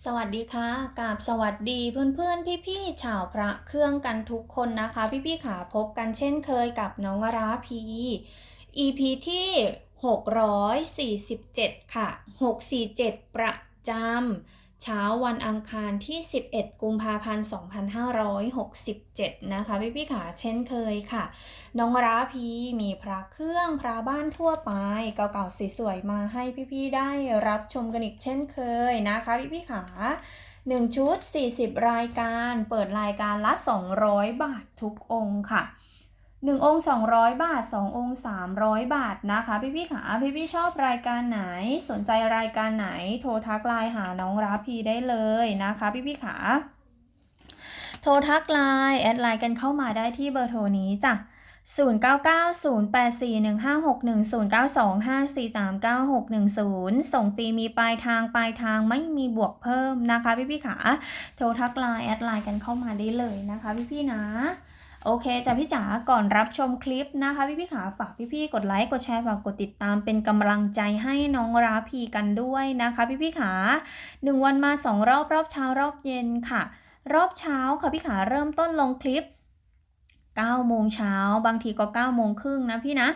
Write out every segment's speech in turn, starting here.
สวัสดีค่ะกาบสวัสดีเพื่อนเพี่ๆชาวพระเครื่องกันทุกคนนะคะ พี่ๆขาพบกันเช่นเคยกับน้องราพี EP ที่ 647 ค่ะ 647 ประจำ เช้าวันอังคารที่ 11 กุมภาพันธ์ 2567 นะคะพี่ๆขาเช่นเคยค่ะ น้องราพีมีพระเครื่องพระบ้านทั่วไป เก่าๆสวยๆมาให้พี่ๆได้รับชมกันอีกเช่นเคยนะคะพี่ๆขา1ชุด 40 รายการ เปิดรายการละ 200 บาททุกองค์ค่ะ 1 องค์ 200 บาท 2 องค์ 300 บาทนะคะพี่พี่ขาพี่พี่ชอบรายการไหนสนใจรายการไหนโทรทักไลน์หาน้องราพีได้เลยนะคะพี่พี่ขาโทรทักไลน์แอดไลน์กันเข้ามาได้ที่เบอร์โทรนี้จ้ะ09908415610925439610 ส่งฟรีมีปลายทางปลายทางไม่มีบวกเพิ่มนะคะพี่พี่ขาโทรทักไลน์แอดไลน์กันเข้ามาได้เลยนะคะพี่พี่นะ โอเคจ้ะพี่จ๋าก่อนรับชมคลิปนะคะ พี่พี่ขาฝากพี่พี่กดไลค์กดแชร์ฝากกดติดตามเป็นกำลังใจให้น้องราพีกันด้วยนะคะ พี่พี่ขาหนึ่งวันมาสองรอบรอบเช้ารอบเย็นค่ะ รอบเช้าค่ะพี่ขาเริ่มต้นลงคลิป9โมงเช้าบางทีก็9โมงครึ่งนะพี่นะ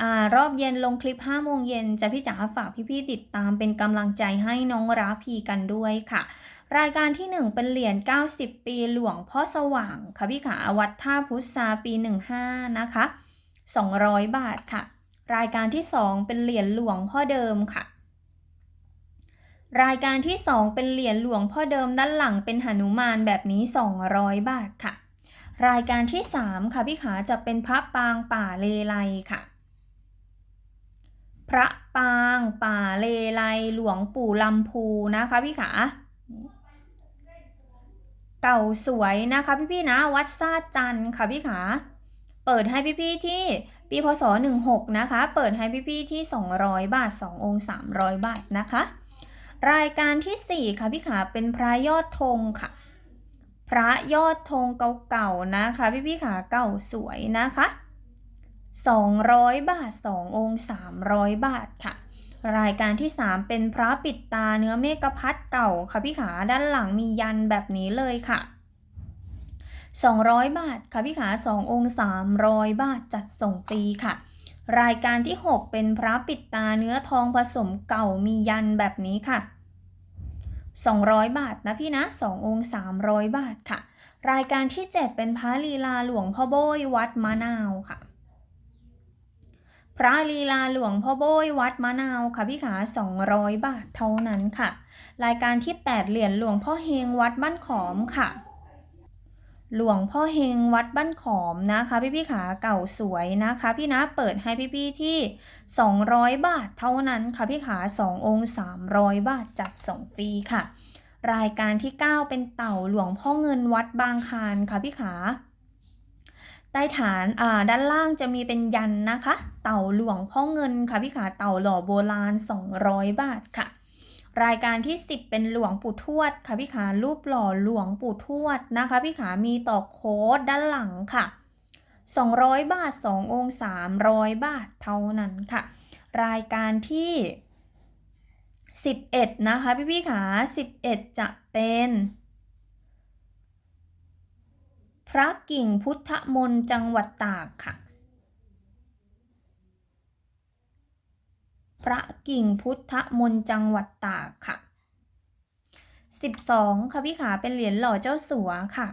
อารอบเย็นลงคลิป5โมงเย็นจะพี่จ๋าฝากพี่ๆติดตามเป็นกำลังใจให้น้องราพีกันด้วยค่ะ รายการที่ 1 เป็นเหรียญ 90 ปีหลวงพ่อสว่างค่ะพี่ขาวัดท่าพุทธาปี 15 นะคะ 200 บาทค่ะ รายการที่ 2 เป็นเหรียญหลวงพ่อเดิมค่ะ รายการที่ 2 เป็นเหรียญหลวงพ่อเดิมด้านหลังเป็นหนุมานแบบนี้ 200 บาทค่ะ รายการที่ 3 ค่ะพี่ขาจะเป็นพระปางป่าเลไลค่ะพระปางป่าเลไลหลวงปู่ลำพูนะคะพี่ขา เก่าสวยนะคะพี่ๆนะวัดซาจันค่ะพี่ขาเปิดให้พี่ๆที่ปีพศ 16 นะคะ เปิดให้พี่ๆที่ 200 บาท 2 องค์ 300 บาทนะคะ รายการที่ 4 ค่ะพี่ขาเป็นพระยอดธงค่ะ พระยอดธงเก่าๆนะคะ พี่ๆขาเก่าสวยนะคะ 200 บาท 2 องค์ 300 บาทค่ะ รายการที่ 3 เป็นพระปิดตาเนื้อเมกพัดเก่าค่ะพี่ขาด้านหลังมียันแบบนี้เลยค่ะ 200 บาทค่ะพี่ขา2องค์300 บาทจัดส่งฟรีค่ะ รายการที่ 6 เป็นพระปิดตาเนื้อทองผสมเก่ามียันแบบนี้ค่ะ 200 บาทนะพี่นะ 2 องค์ 300 บาทค่ะ รายการที่ 7 เป็นพระลีลาหลวงพ่อโบยวัดมะนาวค่ะ พระลีลาหลวงพ่อโบยวัดมะนาวค่ะพี่ขา 200 บาทเท่านั้นค่ะ รายการที่ 8 เหรียญหลวงพ่อเฮงวัดบ้านขอมค่ะ หลวงพ่อเฮงวัดบ้านขอมนะคะ พี่พี่ๆขาเก่าสวยนะคะ พี่นะเปิดให้พี่พี่ที่ 200 บาทเท่านั้นค่ะพี่ขา 2 องค์ 300 บาทจัดส่งฟรีค่ะ รายการที่ 9 เป็นเต่าหลวงพ่อเงินวัดบางคานค่ะพี่ขา ต้ฐานอ่าด้านล่างจะมีเป็นยันนะคะ เต่าหลวงพ่อเงินค่ะพี่ขาเต่าหล่อโบราณ 200 บาทค่ะ รายการที่ 10 เป็นหลวงปู่ทวดค่ะพี่ขารูปหล่อหลวงปู่ทวดนะคะพี่ขามีต่อโค้ดด้านหลังค่ะ 200 บาท 2 องค์ 300 บาทเท่านั้นค่ะ รายการที่ 11 นะคะพี่พี่ขา11 จะเป็น พระกิ่งพุทธมนต์จังหวัดตากค่ะ พระกิ่งพุทธมนต์จังหวัดตากค่ะ 12 ค่ะพี่ขาเป็นเหรียญหล่อเจ้าสัวค่ะ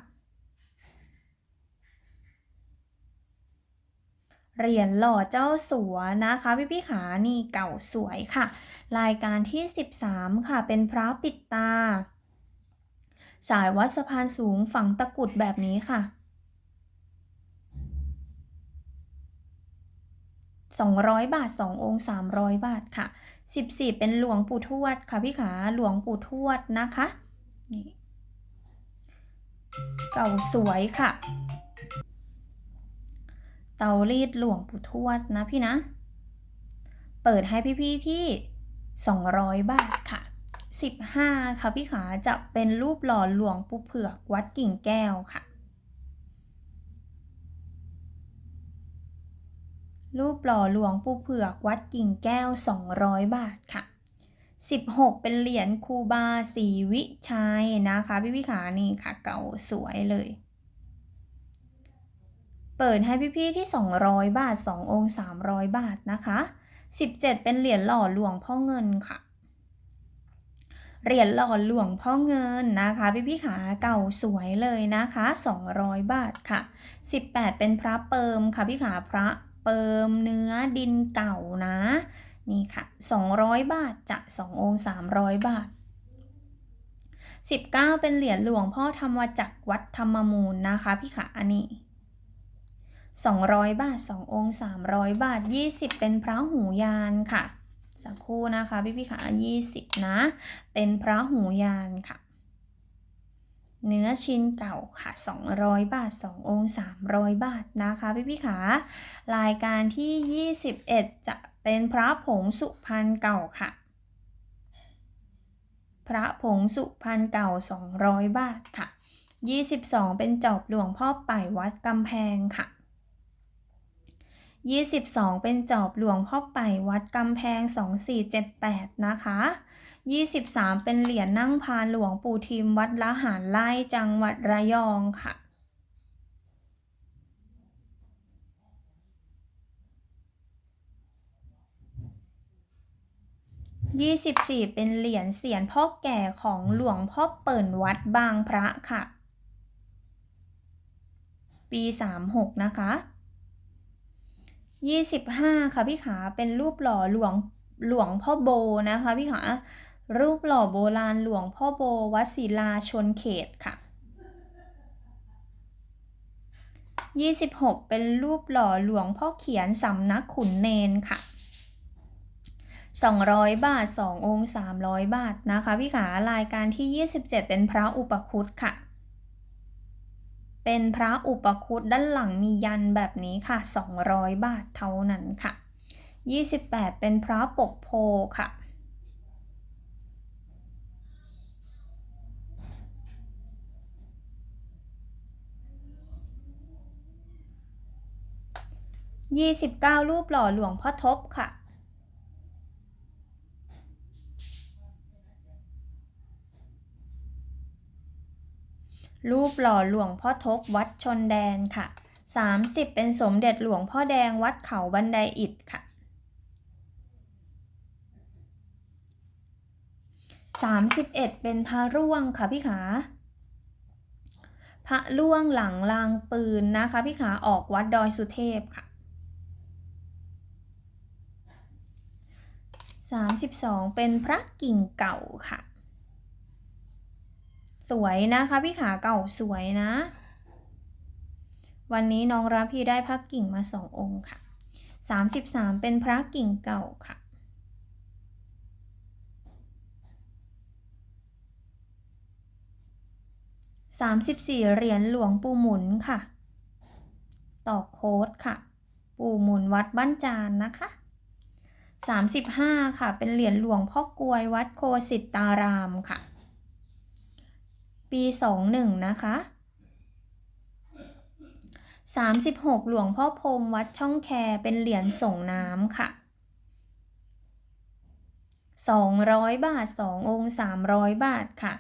เหรียญหล่อเจ้าสัวนะคะพี่พี่ขานี่เก่าสวยค่ะ รายการที่ 13 ค่ะเป็นพระปิดตา สายวัดสะพานสูงฝังตะกุดแบบนี้ค่ะ 200 บาท 2 องค์ 300 บาทค่ะ 14 เป็นหลวงปู่ทวดค่ะพี่ขาหลวงปู่ทวดนะคะนี่เก่าสวยค่ะ เตารีดหลวงปู่ทวดนะพี่นะ เปิดให้พี่ๆที่ 200 บาทค่ะ 15 ค่ะพี่ขาจะเป็นรูปหล่อหลวงปู่เผือกวัดกิ่งแก้วค่ะ รูปหล่อหลวงปู่เผือกวัดกิ่งแก้ว 200 บาทค่ะ 16 เป็นเหรียญคูบาศรีวิชัยนะคะพี่พี่ขานี่ค่ะเก่าสวยเลย เปิดให้พี่ๆที่ 200 บาท 2 องค์ 300 บาทนะคะ 17 เป็นเหรียญหล่อหลวงพ่อเงินค่ะ เหรียญหล่อหลวงพ่อเงินนะคะ พี่พี่ขาเก่าสวยเลยนะคะ 200 บาทค่ะ 18 เป็นพระเปิมค่ะพี่ขาพระเปิมเนื้อดินเก่านะ นี่ค่ะ 200 บาทจะ2องค์300 บาท 19 เป็นเหรียญหลวงพ่อธรรมจักรวัดธรรมมูลนะคะ พี่ขาอันนี้200 บาท 2 องค์ 300 บาท 20 เป็นพระหูยานค่ะ สักคู่นะคะพี่พี่ขา20นะ เป็นพระหูยานค่ะ เนื้อชิ้นเก่าค่ะ 200 บาท 2 องค์ 300 บาทนะคะพี่พี่ขารายการที่ 21 จะเป็นพระผงสุพรรณเก่าค่ะพระผงสุพรรณเก่า 200 บาทค่ะ 22 เป็นจอบหลวงพ่อไป่วัดกำแพงค่ะ 22 เป็นจอบหลวงพ่อไป่วัดกำแพง 2478 นะคะ 23 เป็นเหรียญนั่งพานหลวงปู่ทิมวัดละหารไล่จังหวัดระยองค่ะ24เป็นเหรียญเสียนพ่อแก่ของหลวงพ่อเปิ่นวัดบางพระค่ะ ปี36นะคะ 25 ค่ะพี่ขาเป็นรูปหล่อหลวงหลวงพ่อโบนะคะพี่ขารูปหล่อโบราณหลวงพ่อโบวัดศิลาชนเขตค่ะ 26 เป็นรูปหล่อหลวงพ่อเขียนสำนักขุนเนนค่ะ 200 บาท 2 องค์ 300 บาทนะคะพี่ขารายการที่ 27 เป็นพระอุปคุตค่ะ เป็นพระอุปคุตด้านหลังมียันแบบนี้ค่ะ 200 บาทเท่านั้นค่ะ 28 เป็นพระปกโพค่ะ29 รูปหล่อหลวงพ่อทบค่ะ รูปหล่อหลวงพ่อทบวัดชนแดนค่ะ 30 เป็นสมเด็จหลวงพ่อแดงวัดเขาบันไดอิฐค่ะ 31 เป็นพระร่วงค่ะพี่ขาพระล่วงหลังลางปืนนะคะพี่ขาออกวัดดอยสุเทพค่ะ 32 เป็นพระกิ่งเก่าค่ะ สวยนะคะพี่ขาเก่าสวยนะ วันนี้น้องรับพี่ได้พระกิ่งมาสององค์ค่ะ33เป็นพระกิ่งเก่าค่ะ34เหรียญหลวงปู่หมุนค่ะ ต่อโค้ดค่ะ ปู่หมุนวัดบ้านจานนะคะ35ค่ะ เป็นเหรียญหลวงพ่อกลวยวัดโคสิตตารามค่ะ ปี21นะคะ36 หลวงพ่อพรมวัดช่องแคเป็นเหรียญส่งน้ำค่ะ 200 บาท 2 องค์ 300 บาทค่ะ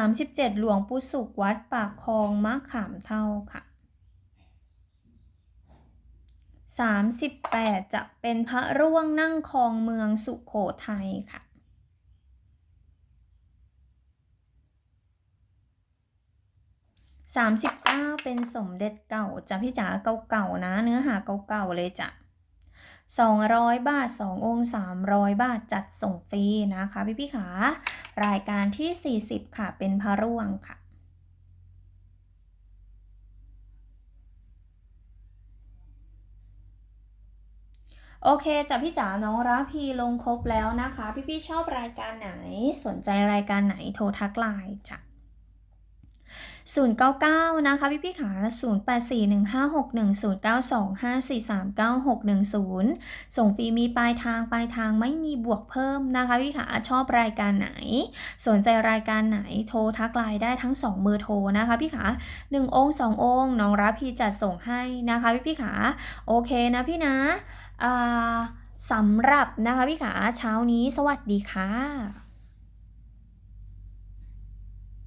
37 หลวงปู่สุขวัดปากคลองมะขามเท่าค่ะ 38 จะเป็นพระร่วงนั่งคลองเมืองสุขโขทัยค่ะ 39 เป็นสมเด็จเก่าจ้ะพี่จ๋าเก่าๆนะ เนื้อหาเก่าๆเลยจ้ะ200 บาท 2 องค์ 300 บาทจัดส่งฟรีนะคะ พี่พี่ขารายการที่ 40 ค่ะ เป็นพระร่วงค่ะ โอเคจ้ะพี่จ๋าน้องราพีลงครบแล้วนะคะ พี่ๆชอบรายการไหนสนใจรายการไหนโทรทักไลน์จ้ะ 099 นะคะพี่พี่ขา084156109254396110 ส่งฟรีมีปลายทางปลายทางไม่มีบวกเพิ่มนะคะพี่ขาชอบรายการไหน สนใจรายการไหนโทรทักไลน์ได้ทั้ง2เบอร์โทรนะคะพี่ขา1องค์2องค์น้องรับพี่จัดส่งให้นะคะพี่พี่ขาโอเคนะพี่นะสำหรับนะคะพี่ขาเช้านี้สวัสดีค่ะ